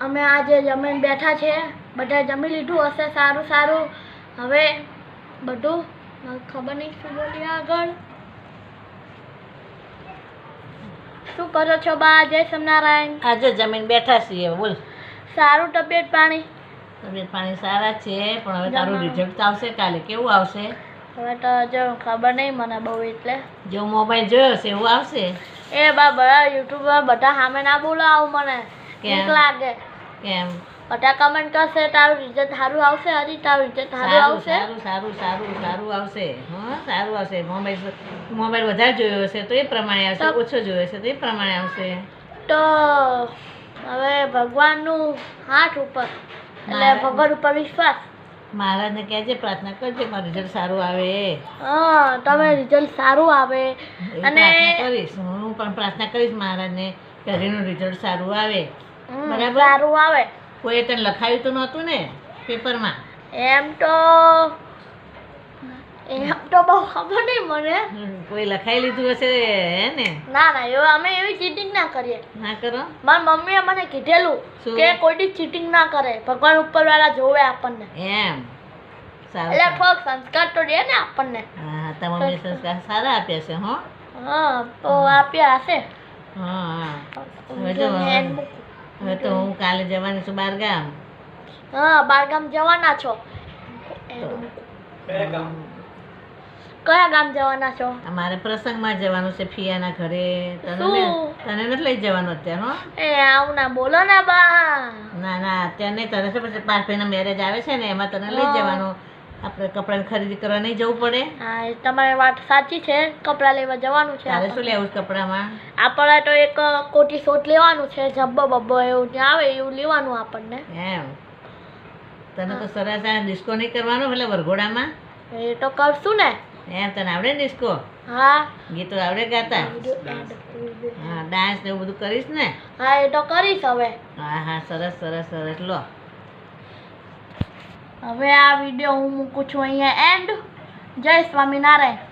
અમે આજે જમીન બેઠા છે બધા જમી લીધું હશે સારું સારું. હવે બધું ખબર નહીં શું બોલીએ આગળ. શું કરો છો બા? જય સ્વામિનારાયણ. આજે જમીન બેઠા છીએ બોલ. સારું તબિયત પાણી? તબિયત પાણી સારા છે પણ હવે તારું. રિઝલ્ટ આવશે કાલે. કેવું આવશે? હવે તો જો ખબર નહીં મને બહુ એટલે. જો મોબાઈલ જોયો છે એવું આવશે? એ બા બધા યુટ્યુબમાં બધા સામે ના બોલો આવું મને. કેમ? લાગે. કેમ? બધા કમેન્ટ કરશે તારું રિઝલ્ટ સારું આવશે હજી? તારું રિઝલ્ટ સારું આવશે? સારું સારું સારું સારું આવશે. હા સારું આવશે. મોબાઈલ મોબાઈલ વધારે જોયો હશે તો એ પ્રમાણે આવશે ઓછો જોયો હશે તો એ પ્રમાણે આવશે. તો હવે ભગવાનનું હાથ ઉપર એટલે ભગવાન ઉપર વિશ્વાસ. મહારાજને કહેજે પ્રાર્થના કરજે મારું રિઝલ્ટ સારું આવે. હા તમે રિઝલ્ટ સારું આવે. અને કરીશ. હું પણ પ્રાર્થના કરીશ મહારાજને કે રિઝલ્ટ સારું આવે. બરાબર. સારું આવે. કોઈ તને લખાયું તો નહોતું ને પેપરમાં? એમ તો એમ તો બહુ ખબર નહીં મને. કોઈ લખાઈ લીધું હશે હે ને? ના ના એવું અમે એવી ચીટિંગ ના કરીએ. ના કરો. મારી મમ્મીએ મને કીધેલું કે કોઈ ચીટિંગ ના કરે. ભગવાન ઉપર વાળા જોવે આપણને. એમ? એટલે. થોડોક સંસ્કાર તો દે ને આપણને. હા તમારા મમ્મી સંસ્કાર સારા આપ્યા છે હો. હા તો આપ્યા હશે. હા હા. હવે તો હું કાલે જવાની છું બારગામ. હા બારગામ જવાના છો. કયા ગામ? જવાના છો? અમારે પ્રસંગમાં જવાનું છે ફિયાના ઘરે. તને તને નથી લઈ જવાનું અત્યારનો એ આવું ના બોલો ના બા. ના ના અત્યારે નહીં તને છે ભાઈ પારફીના મેરેજ આવે છે ને એમાં તને લઈ જવાનું. આપણે કપડાની ખરીદી કરવા નહીં જવું પડે. હા તમારી વાત સાચી છે. કપડાં લેવા જવાનું છે તારે શું લેવું છે કપડામાં? આપણે તો એક કોટી શોટ લેવાનું છે જબ્બો બબ્બો એવું ત્યાં આવે એવું લેવાનું આપણને. એમ. તને તો સરસ આ ડિસ્કો નહીં કરવાનો એટલે વરઘોડામાં? એ તો કરશું ને. એમ તને આવડે ને ડિસ્કો હા. ગીતો આવડે ગાતા? હા ડાન્સ ને એવું બધું કરીશ ને? હા એ તો કરીશ હવે. હા હા સરસ સરસ સરસ. લો. હવે આ વીડિયો હું મૂકું છું અહીંયા એન્ડ જય સ્વામિનારાયણ.